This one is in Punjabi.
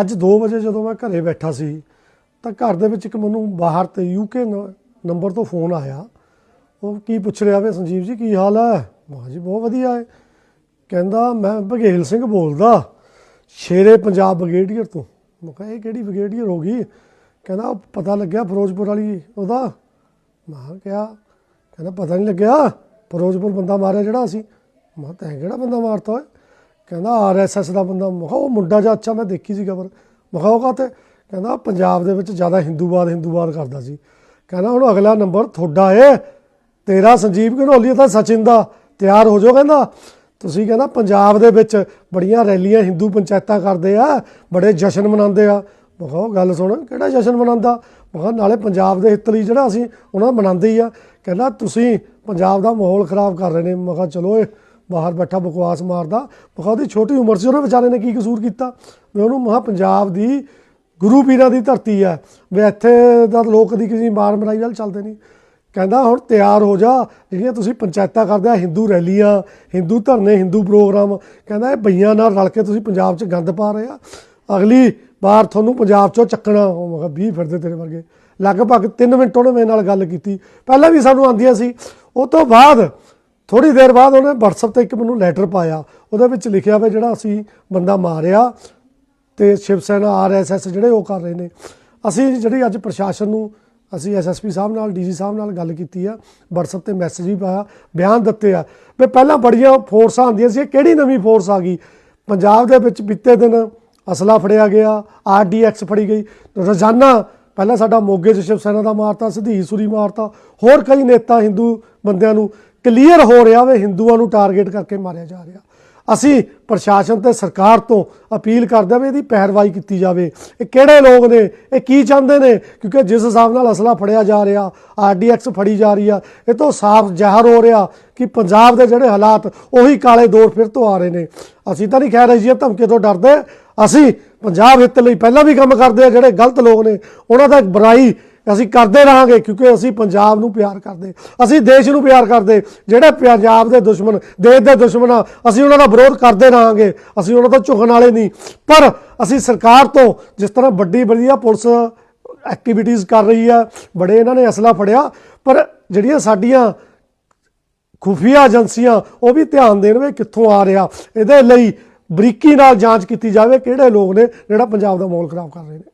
ਅੱਜ 2 ਵਜੇ ਜਦੋਂ ਮੈਂ ਘਰੇ ਬੈਠਾ ਸੀ, ਤਾਂ ਘਰ ਦੇ ਵਿੱਚ ਇੱਕ ਮੈਨੂੰ ਬਾਹਰ ਤੇ ਯੂਕੇ ਨੰਬਰ ਤੋਂ ਫੋਨ ਆਇਆ। ਉਹ ਕੀ ਪੁੱਛ ਰਿਹਾ ਵੇ, ਸੰਜੀਵ ਜੀ, ਕੀ ਹਾਲ ਹੈ? ਮੈਂ ਜੀ, ਬਹੁਤ ਵਧੀਆ ਹੈ। ਕਹਿੰਦਾ, ਮੈਂ ਬਘੇਲ ਸਿੰਘ ਬੋਲਦਾ, ਸ਼ੇਰੇ ਪੰਜਾਬ ਬ੍ਰਿਗੇਡੀਅਰ ਤੋਂ। ਮੈਂ ਕਿਹਾ, ਇਹ ਕਿਹੜੀ ਬ੍ਰਿਗੇਡੀਅਰ ਹੋ ਗਈ? ਕਹਿੰਦਾ ਪਤਾ ਲੱਗਿਆ ਫਿਰੋਜ਼ਪੁਰ ਵਾਲੀ ਉਹਦਾ। ਮੈਂ ਕਿਹਾ, ਕਹਿੰਦਾ, ਪਤਾ ਨਹੀਂ ਲੱਗਿਆ, ਫਿਰੋਜ਼ਪੁਰ ਬੰਦਾ ਮਾਰਿਆ ਜਿਹੜਾ ਅਸੀਂ? ਮੈਂ ਕਿਹਾ, ਤੈਂ ਕਿਹੜਾ ਬੰਦਾ ਮਾਰਤਾ ਓਏ? ਕਹਿੰਦਾ ਆਰਐਸਐਸ ਦਾ ਬੰਦਾ, ਮੈਂ ਕਿਹਾ ਉਹ ਮੁੰਡਾ ਜਿਹਾ ਅੱਛਾ, ਮੈਂ ਦੇਖੀ ਸੀ ਖਬਰ। ਮੈਂ ਕਿਹਾ ਉਹ ਕਾਤੇ ਕਹਿੰਦਾ ਪੰਜਾਬ ਦੇ ਵਿੱਚ ਜ਼ਿਆਦਾ ਹਿੰਦੂਵਾਦ ਹਿੰਦੂਵਾਦ ਕਰਦਾ ਸੀ। ਕਹਿੰਦਾ ਹੁਣ ਅਗਲਾ ਨੰਬਰ ਤੁਹਾਡਾ ਏ। ਤੇਰਾ ਸੰਜੀਵ ਘਨੋਲੀ ਤਾਂ ਸਚਿਨ ਦਾ ਤਿਆਰ ਹੋ ਜਾਓ, ਕਹਿੰਦਾ। ਤੁਸੀਂ ਕਹਿੰਦਾ ਪੰਜਾਬ ਦੇ ਵਿੱਚ ਬੜੀਆਂ ਰੈਲੀਆਂ ਹਿੰਦੂ ਪੰਚਾਇਤਾਂ ਕਰਦੇ ਆ, ਬੜੇ ਜਸ਼ਨ ਮਨਾਉਂਦੇ ਆ। ਮੈਂ ਕਿਹਾ ਉਹ ਗੱਲ ਸੁਣ, ਕਿਹੜਾ ਜਸ਼ਨ ਮਨਾਉਂਦਾ? ਮੈਂ ਕਿਹਾ ਨਾਲੇ ਪੰਜਾਬ ਦੇ ਹਿੱਤ ਲਈ ਜਿਹੜਾ ਅਸੀਂ ਉਹਨਾਂ ਦਾ ਮਨਾਉਂਦੇ ਹੀ ਆ। ਕਹਿੰਦਾ ਤੁਸੀਂ ਪੰਜਾਬ ਦਾ ਮਾਹੌਲ ਖਰਾਬ ਕਰ ਰਹੇ ਨੇ। ਮੈਂ ਕਿਹਾ ਚਲੋ ਇਹ ਬਾਹਰ ਬੈਠਾ ਬਕਵਾਸ ਮਾਰਦਾ। ਮੈਂ ਕਿਹਾ ਉਹਦੀ ਛੋਟੀ ਉਮਰ 'ਚ ਉਹਨੇ ਵਿਚਾਰੇ ਨੇ ਕੀ ਕਸੂਰ ਕੀਤਾ? ਵੀ ਉਹਨੂੰ ਮਹਾ ਪੰਜਾਬ ਦੀ ਗੁਰੂ ਪੀਰਾਂ ਦੀ ਧਰਤੀ ਆ ਵੀ ਇੱਥੇ ਦਾ ਲੋਕ ਦੀ ਕਿਸੇ ਮਾਰ ਮਰਾਈ ਵੱਲ ਚੱਲਦੇ ਨਹੀਂ। ਕਹਿੰਦਾ, ਹੁਣ ਤਿਆਰ ਹੋ ਜਾ। ਜਿਹੜੀਆਂ ਤੁਸੀਂ ਪੰਚਾਇਤਾਂ ਕਰਦੇ ਆ, ਹਿੰਦੂ ਰੈਲੀਆਂ, ਹਿੰਦੂ ਧਰਨੇ, ਹਿੰਦੂ ਪ੍ਰੋਗਰਾਮ। ਕਹਿੰਦਾ, ਇਹ ਬਈਆਂ ਨਾਲ ਰਲ ਕੇ ਤੁਸੀਂ ਪੰਜਾਬ 'ਚ ਗੰਦ ਪਾ ਰਹੇ ਆ। ਅਗਲੀ ਵਾਰ ਤੁਹਾਨੂੰ ਪੰਜਾਬ 'ਚੋਂ ਚੱਕਣਾ। ਉਹ ਮੈਂ ਕਿਹਾ 20 ਫਿਰਦੇ ਤੇਰੇ ਵਰਗੇ। ਲਗਭਗ 3 ਮਿੰਟ ਉਹਨੇ ਮੇਰੇ ਨਾਲ ਗੱਲ ਕੀਤੀ। ਪਹਿਲਾਂ ਵੀ ਸਾਨੂੰ ਆਉਂਦੀਆਂ ਸੀ। ਉਹ ਤੋਂ ਬਾਅਦ ਥੋੜੀ ਦੇਰ ਬਾਅਦ ਉਹਨੇ WhatsApp ਤੇ ਇੱਕ ਮੈਨੂੰ ਲੈਟਰ ਪਾਇਆ। ਉਹਦੇ ਵਿੱਚ ਲਿਖਿਆ ਹੋਇਆ ਜਿਹੜਾ ਅਸੀਂ ਬੰਦਾ ਮਾਰਿਆ ਤੇ ਸ਼ਿਵ ਸੈਨਾ ਆਰਐਸਐਸ ਜਿਹੜੇ ਉਹ ਕਰ ਰਹੇ ਨੇ। ਅਸੀਂ ਜਿਹੜੀ ਅੱਜ ਪ੍ਰਸ਼ਾਸਨ ਨੂੰ, ਅਸੀਂ ਐਸਐਸਪੀ ਸਾਹਿਬ ਨਾਲ ਡੀਜੀ ਸਾਹਿਬ ਨਾਲ ਗੱਲ ਕੀਤੀ ਆ, WhatsApp ਤੇ ਮੈਸੇਜ ਵੀ ਪਾਇਆ, ਬਿਆਨ ਦਿੱਤੇ ਆ। ਵੀ ਪਹਿਲਾਂ ਬੜੀਆਂ ਫੋਰਸਾਂ ਆਉਂਦੀਆਂ ਸੀ, ਇਹ ਕਿਹੜੀ ਨਵੀਂ ਫੋਰਸ ਆ ਗਈ? ਪੰਜਾਬ ਦੇ ਵਿੱਚ ਬੀਤੇ ਦਿਨ ਅਸਲਾ ਫੜਿਆ ਗਿਆ ਆਰਡੀਐਕਸ ਫੜੀ ਗਈ। ਰੋਜ਼ਾਨਾ ਪਹਿਲਾਂ ਸਾਡਾ ਮੋਗੇ 'ਚ ਸ਼ਿਵ ਸੈਨਾ ਦਾ ਮਾਰਤਾ ਸਿੱਧੀਸੂਰੀ ਮਾਰਤਾ, ਹੋਰ ਕਈ ਨੇਤਾ ਹਿੰਦੂ ਬੰਦਿਆਂ ਨੂੰ ਕਲੀਅਰ ਹੋ ਰਿਹਾ ਵੇ ਹਿੰਦੂਆਂ ਨੂੰ ਟਾਰਗੇਟ ਕਰਕੇ ਮਾਰਿਆ ਜਾ ਰਿਹਾ। ਅਸੀਂ ਪ੍ਰਸ਼ਾਸਨ ਤੇ ਸਰਕਾਰ ਤੋਂ ਅਪੀਲ ਕਰਦੇ ਹਾਂ ਵੀ ਇਹਦੀ ਪਹਿਰਵਾਈ ਕੀਤੀ ਜਾਵੇ। ਇਹ ਕਿਹੜੇ ਲੋਕ ਨੇ? ਇਹ ਕੀ ਚਾਹੁੰਦੇ ਨੇ? ਕਿਉਂਕਿ ਜਿਸ ਹਿਸਾਬ ਨਾਲ ਅਸਲਾ ਫੜਿਆ ਜਾ ਰਿਹਾ ਆਰਡੀਐਕਸ ਫੜੀ ਜਾ ਰਹੀ ਆ, ਇਹ ਤੋਂ ਸਾਫ਼ ਜ਼ਾਹਰ ਹੋ ਰਿਹਾ ਕਿ ਪੰਜਾਬ ਦੇ ਜਿਹੜੇ ਹਾਲਾਤ, ਉਹੀ ਕਾਲੇ ਦੌਰ ਫਿਰ ਤੋਂ ਆ ਰਹੇ ਨੇ। ਅਸੀਂ ਤਾਂ ਨਹੀਂ ਕਹਿ ਰਹੇ ਜੀ, ਇਹ ਧਮਕੇ ਤੋਂ ਡਰਦੇ। ਅਸੀਂ ਪੰਜਾਬ ਹਿੱਤ ਲਈ ਪਹਿਲਾਂ ਵੀ ਕੰਮ ਕਰਦੇ ਆ, ਜਿਹੜੇ ਗਲਤ ਲੋਕ ਨੇ, ਉਹਨਾਂ ਦਾ ਬੁਰਾਈ ਅਸੀਂ ਕਰਦੇ ਰਹਾਂਗੇ ਕਿਉਂਕਿ ਅਸੀਂ ਪੰਜਾਬ ਨੂੰ ਪਿਆਰ ਕਰਦੇ। ਅਸੀਂ ਦੇਸ਼ ਨੂੰ ਪਿਆਰ ਕਰਦੇ। ਜਿਹੜੇ ਪੰਜਾਬ ਦੇ ਦੁਸ਼ਮਣ, ਦੇਸ਼ ਦੇ ਦੁਸ਼ਮਣ ਆ, ਅਸੀਂ ਉਹਨਾਂ ਦਾ ਵਿਰੋਧ ਕਰਦੇ ਰਹਾਂਗੇ। ਅਸੀਂ ਉਹਨਾਂ ਤੋਂ ਝੁਕਣ ਵਾਲੇ ਨਹੀਂ। ਪਰ ਅਸੀਂ ਸਰਕਾਰ ਤੋਂ ਜਿਸ ਤਰ੍ਹਾਂ ਵੱਡੀ ਵਧੀਆ ਪੁਲਿਸ ਐਕਟੀਵਿਟੀਜ਼ ਕਰ ਰਹੀ ਆ, ਬੜੇ ਇਹਨਾਂ ਨੇ ਅਸਲਾ ਫੜਿਆ, ਪਰ ਜਿਹੜੀਆਂ ਸਾਡੀਆਂ ਖੁਫੀਆ ਏਜੰਸੀਆਂ, ਉਹ ਵੀ ਧਿਆਨ ਦੇਣ ਵੀ ਕਿੱਥੋਂ ਆ ਰਿਹਾ। ਇਹਦੇ ਲਈ ਬਰੀਕੀ ਨਾਲ ਜਾਂਚ ਕੀਤੀ ਜਾਵੇ ਕਿਹੜੇ ਲੋਕ ਨੇ ਜਿਹੜਾ ਪੰਜਾਬ ਦਾ ਮਾਹੌਲ ਖਰਾਬ ਕਰ ਰਹੇ ਨੇ।